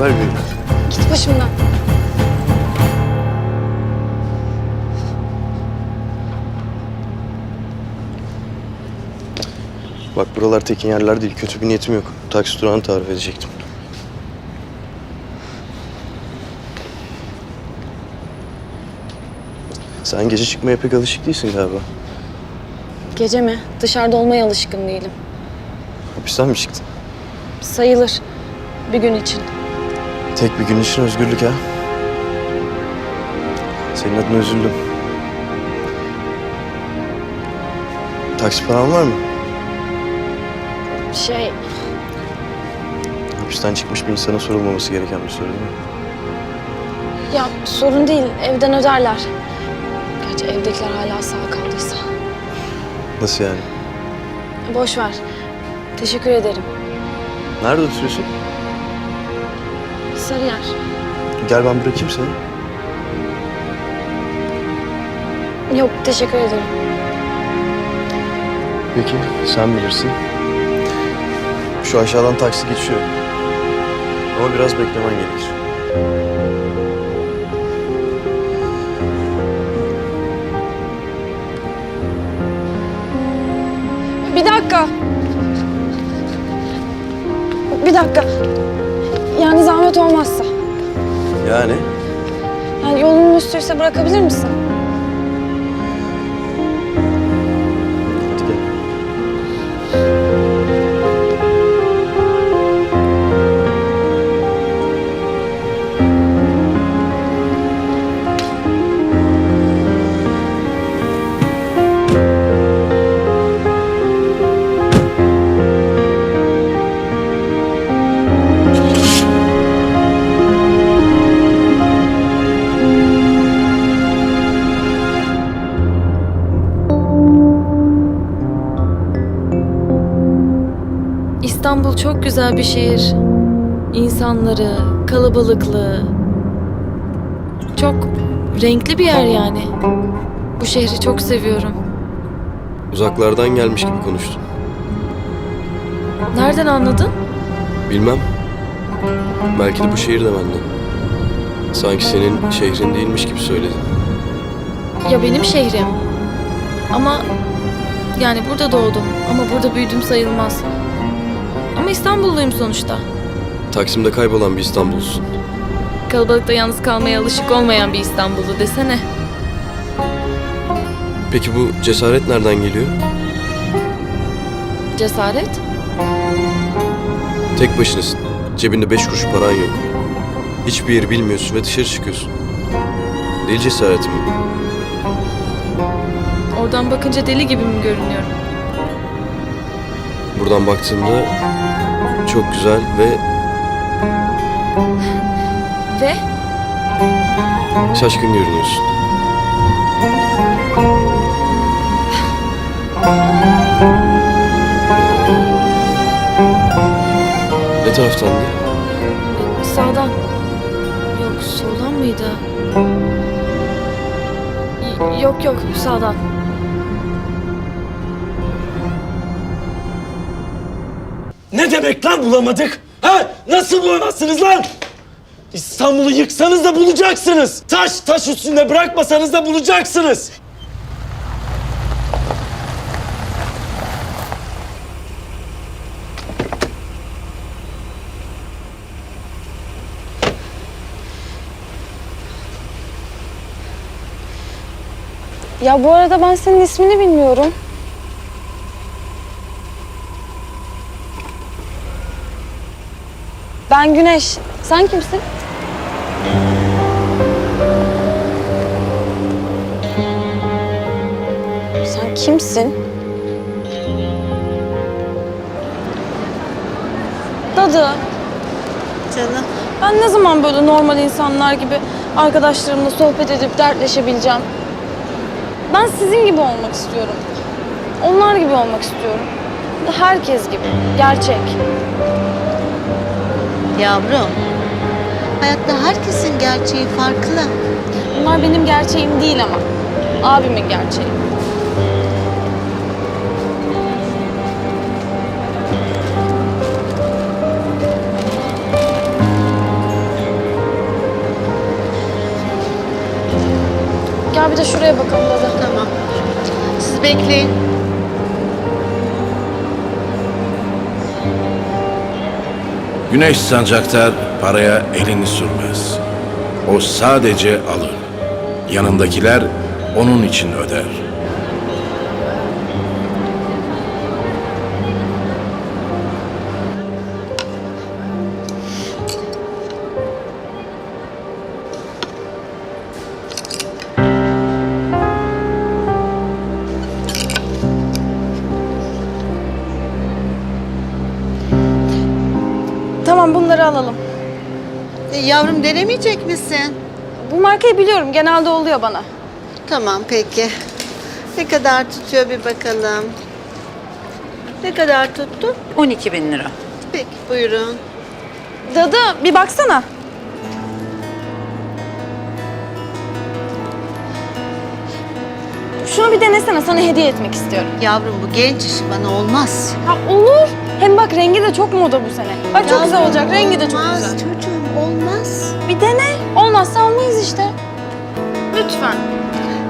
beraber büyüdük. Git başımdan. Bak buralar tekin yerler değil. Kötü bir niyetim yok. Taksi durağını tarif edecektim. Sen gece çıkmaya pek alışık değilsin galiba. Gece mi? Dışarıda olmaya alışkın değilim. Hapisten mi çıktın? Sayılır. Bir gün için. Tek bir gün için özgürlük ha. Senin adına üzüldüm. Taksi paran var mı? Şey, Hapisten çıkmış bir insana sorulmaması gereken bir soru değil mi? ya sorun değil. Evden öderler. Gerçi evdekiler hala sağ kaldıysa. Nasıl yani? Boş ver. Teşekkür ederim. Nerede oturuyorsun? Sarıyer. Gel ben bırakayım seni. Yok, teşekkür ederim. Peki, sen bilirsin. Şu aşağıdan taksi geçiyor. Ama biraz beklemen gerekir. Bir dakika. Bir dakika. Yani zahmet olmazsa. Yani? Yani yolun üstüyse bırakabilir misin? Çok güzel bir şehir. İnsanları, kalabalıklığı. Çok renkli bir yer yani. Bu şehri çok seviyorum. Uzaklardan gelmiş gibi konuştun. Nereden anladın? Bilmem. Belki de bu şehir de benden. Sanki senin şehrin değilmiş gibi söyledin. Ya benim şehrim. Ama yani burada doğdum ama burada büyüdüm sayılmaz. Ama İstanbulluyum sonuçta. Taksim'de kaybolan bir İstanbul'sun. Kalabalıkta yalnız kalmaya alışık olmayan bir İstanbullu desene. Peki bu cesaret nereden geliyor? Cesaret? Tek başınasın. Cebinde beş kuruş paran yok. Hiçbir yeri bilmiyorsun ve dışarı çıkıyorsun. Deli cesareti mi? Oradan bakınca deli gibi mi görünüyorum? Buradan baktığımda çok güzel ve Ve şaşkın görünüyorsun. Ne taraftan diye? Sağdan. Yok soldan mıydı? Y- Yok yok sağdan. Ne demek lan bulamadık? Ha? Nasıl bulamazsınız lan? İstanbul'u yıksanız da bulacaksınız. Taş taş üstünde bırakmasanız da bulacaksınız. Ya bu arada ben senin ismini bilmiyorum. Ben Güneş. Sen kimsin? Sen kimsin? Dadı. Canım. Ben ne zaman böyle normal insanlar gibi arkadaşlarımla sohbet edip dertleşebileceğim? Ben sizin gibi olmak istiyorum. Onlar gibi olmak istiyorum. Herkes gibi. Gerçek. Yavrum, hayatta herkesin gerçeği farklı. Bunlar benim gerçeğim değil ama. Abimin gerçeği. Gel bir de şuraya bakalım dede. Tamam. Siz bekleyin. Güneş Sancaktar paraya elini sürmez. O sadece alır. Yanındakiler onun için öder. Tamam bunları alalım. E, yavrum denemeyecek misin? Bu markayı biliyorum. Genelde oluyor bana. Tamam peki. Ne kadar tutuyor bir bakalım. Ne kadar tuttu? 12 bin lira. Peki buyurun. Dadı bir baksana. Şunu bir denesene. Sana hediye etmek istiyorum. Yavrum bu genç işi bana olmaz. Ha olur. Hem bak rengi de çok moda bu sene. Bak çok güzel olacak. Rengi de çok olmaz güzel. çocuğum olmaz. Bir dene. Olmazsa almayız işte. Lütfen.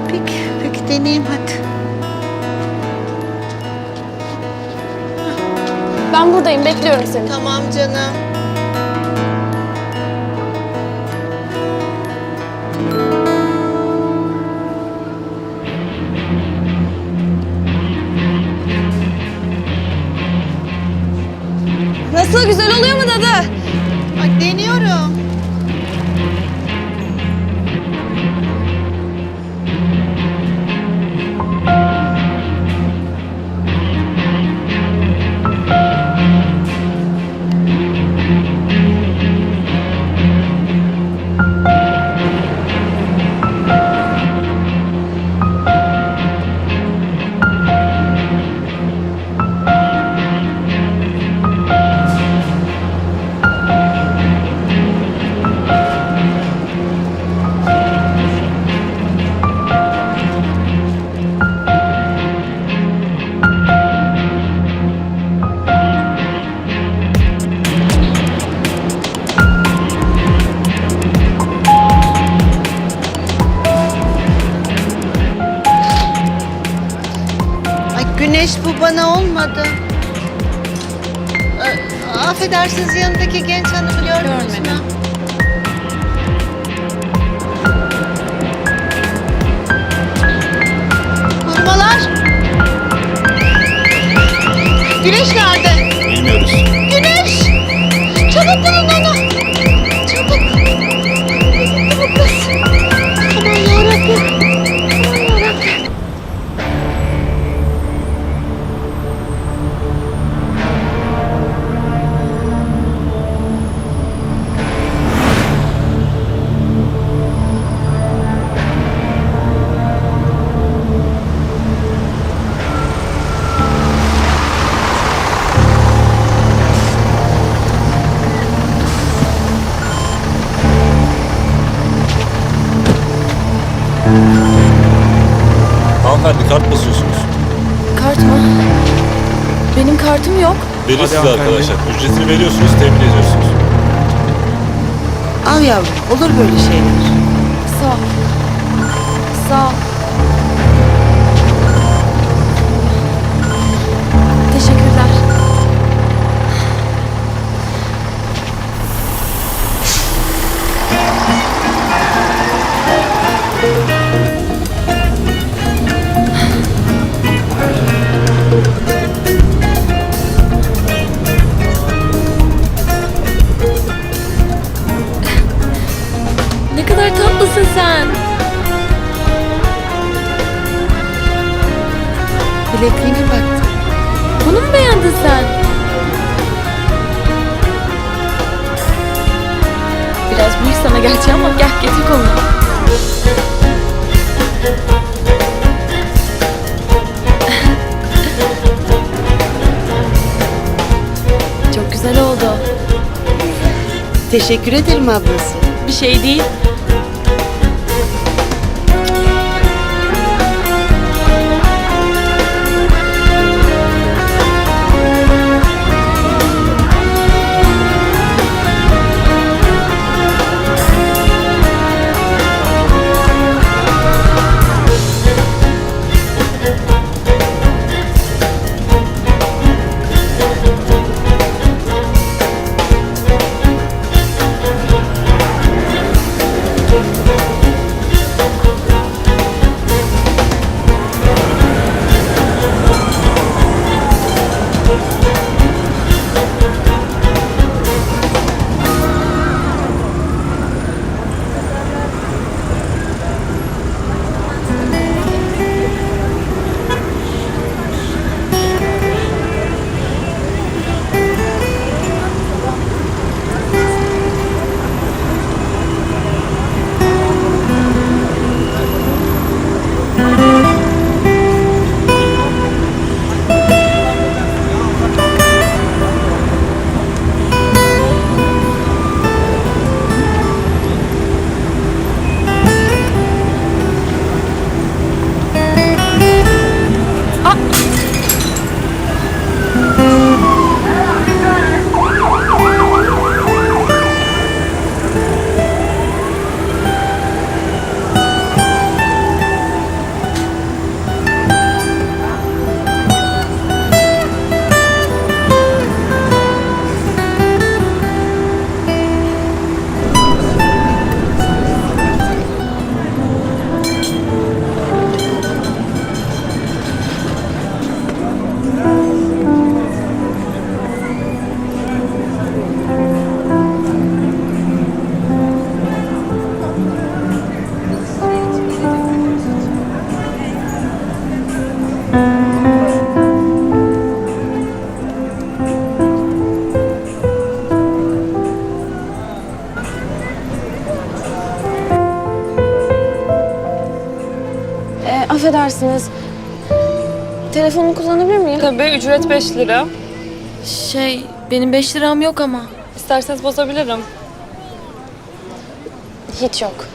Peki, peki deneyeyim hadi. Ben buradayım. Bekliyorum seni. Tamam canım. Güzel oluyor olmadı. Ee, affedersiniz yanındaki genç hanımı gördünüz mü? Korumalar. Güneş nerede? Bilmiyoruz. Hanımefendi kart basıyorsunuz. Kart mı? Benim kartım yok. Verir size arkadaşlar. Ücretini veriyorsunuz, temin ediyorsunuz. Al yavrum, olur böyle şeyler. Sağ ol. Sağ ol. Bilekliğine baktım. Bunu mu beğendin sen? Biraz büyük sana gerçi ama gel getir kolunu. Çok güzel oldu. Teşekkür ederim ablası. Bir şey değil. İsterseniz telefonumu kullanabilir miyim? Tabii ücret 5 lira. Şey, benim 5 liram yok ama. İsterseniz bozabilirim. Hiç yok.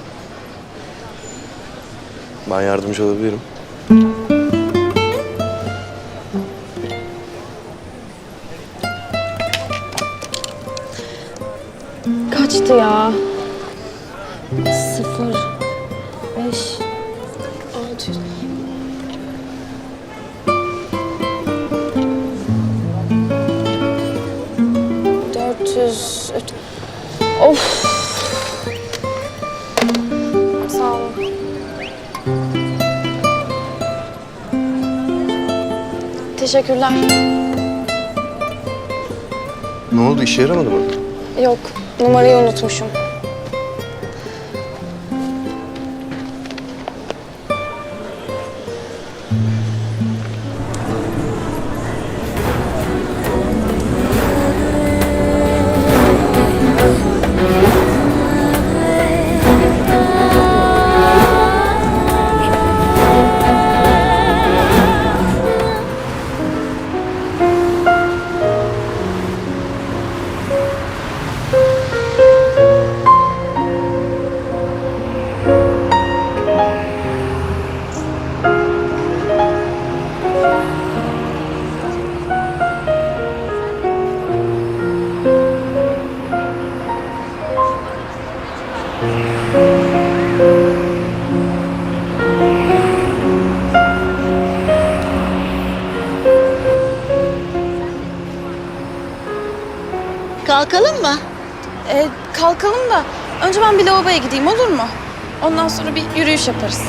Ben yardımcı olabilirim. Kaçtı ya? Teşekkürler. Ne oldu işe yaramadı mı? Yok, numarayı unutmuşum. Lavaboya gideyim olur mu? Ondan sonra bir yürüyüş yaparız.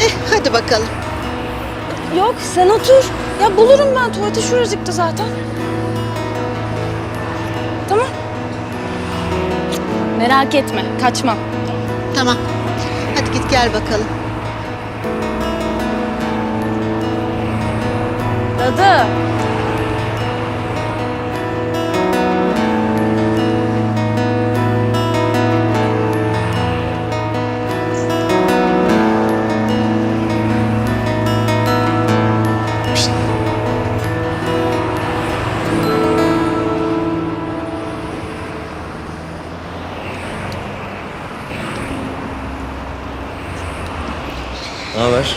Eh hadi bakalım. Yok sen otur. Ya bulurum ben tuvalete şuracıkta zaten. Tamam. Merak etme kaçmam. Tamam. Hadi git gel bakalım. Dadı. Ne haber?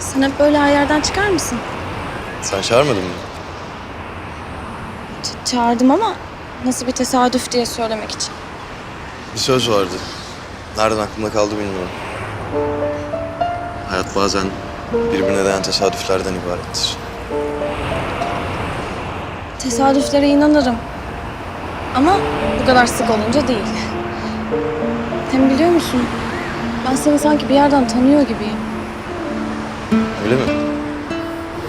Sen hep böyle yerden çıkar mısın? Sen çağırmadın mı? Ç- çağırdım ama nasıl bir tesadüf diye söylemek için. Bir söz vardı. Nereden aklımda kaldı bilmiyorum. Hayat bazen birbirine değen tesadüflerden ibarettir. Tesadüflere inanırım. Ama bu kadar sık olunca değil. Hem biliyor musun? Ben seni sanki bir yerden tanıyor gibiyim. Öyle mi?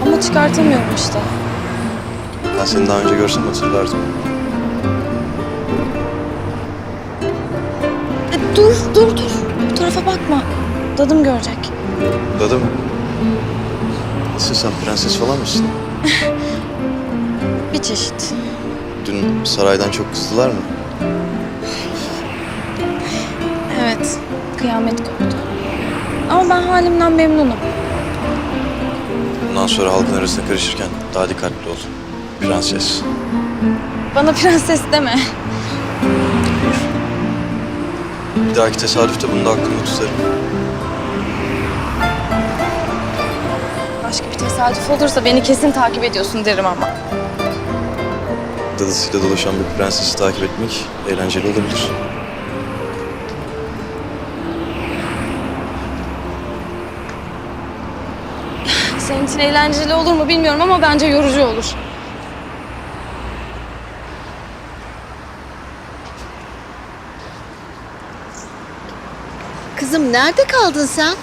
Ama çıkartamıyorum işte. Ben seni daha önce görsem hatırlardım. E, dur, dur, dur. Bu tarafa bakma. Dadım görecek. Dadı mı? Nasıl sen prenses falan mısın? Bir çeşit. Dün saraydan çok kızdılar mı? Evet, kıyamet koptu. Ama ben halimden memnunum. Bundan sonra halkın arasında karışırken daha dikkatli ol. Prenses. Bana prenses deme. Bir dahaki tesadüfte bunu da aklımda tutarım. Başka bir tesadüf olursa beni kesin takip ediyorsun derim ama. Dadısıyla dolaşan bir prensesi takip etmek eğlenceli olabilir. İçin eğlenceli olur mu bilmiyorum ama bence yorucu olur. Kızım nerede kaldın sen?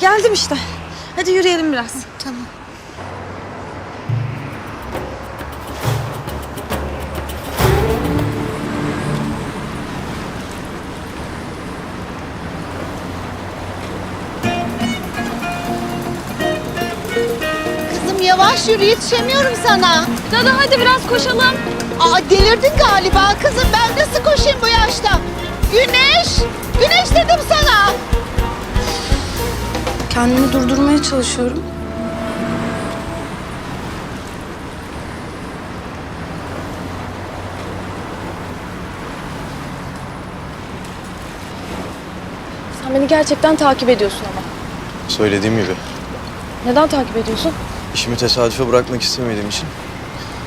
Geldim işte. Hadi yürüyelim biraz. Tamam. Yavaş yürü yetişemiyorum sana. Dadı hadi biraz koşalım. Aa delirdin galiba kızım ben nasıl koşayım bu yaşta? Güneş! Güneş dedim sana. Kendimi durdurmaya çalışıyorum. Sen beni gerçekten takip ediyorsun ama. Söylediğim gibi. Neden takip ediyorsun? İşimi tesadüfe bırakmak istemediğim için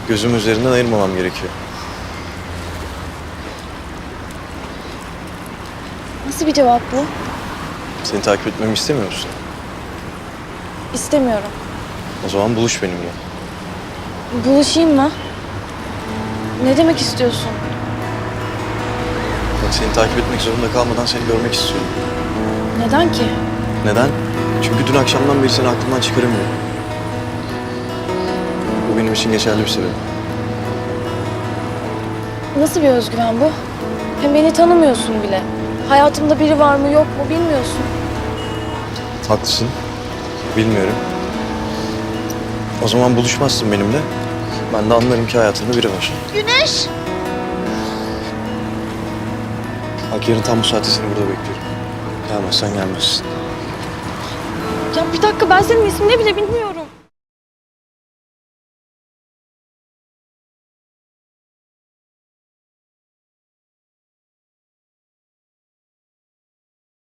gözüm üzerinden ayırmamam gerekiyor. Nasıl bir cevap bu? Seni takip etmemi istemiyor musun? İstemiyorum. O zaman buluş benimle. Buluşayım mı? Ne demek istiyorsun? Bak seni takip etmek zorunda kalmadan seni görmek istiyorum. Neden ki? Neden? Çünkü dün akşamdan beri seni aklımdan çıkaramıyorum. Bu benim için geçerli bir sebep. Nasıl bir özgüven bu? Hem beni tanımıyorsun bile. Hayatımda biri var mı yok mu bilmiyorsun. Haklısın. Bilmiyorum. O zaman buluşmazsın benimle. Ben de anlarım ki hayatında biri var. Güneş! Bak yarın tam bu saatte seni burada bekliyorum. Gelmezsen gelmezsin. Ya bir dakika ben senin ismini bile bilmiyorum.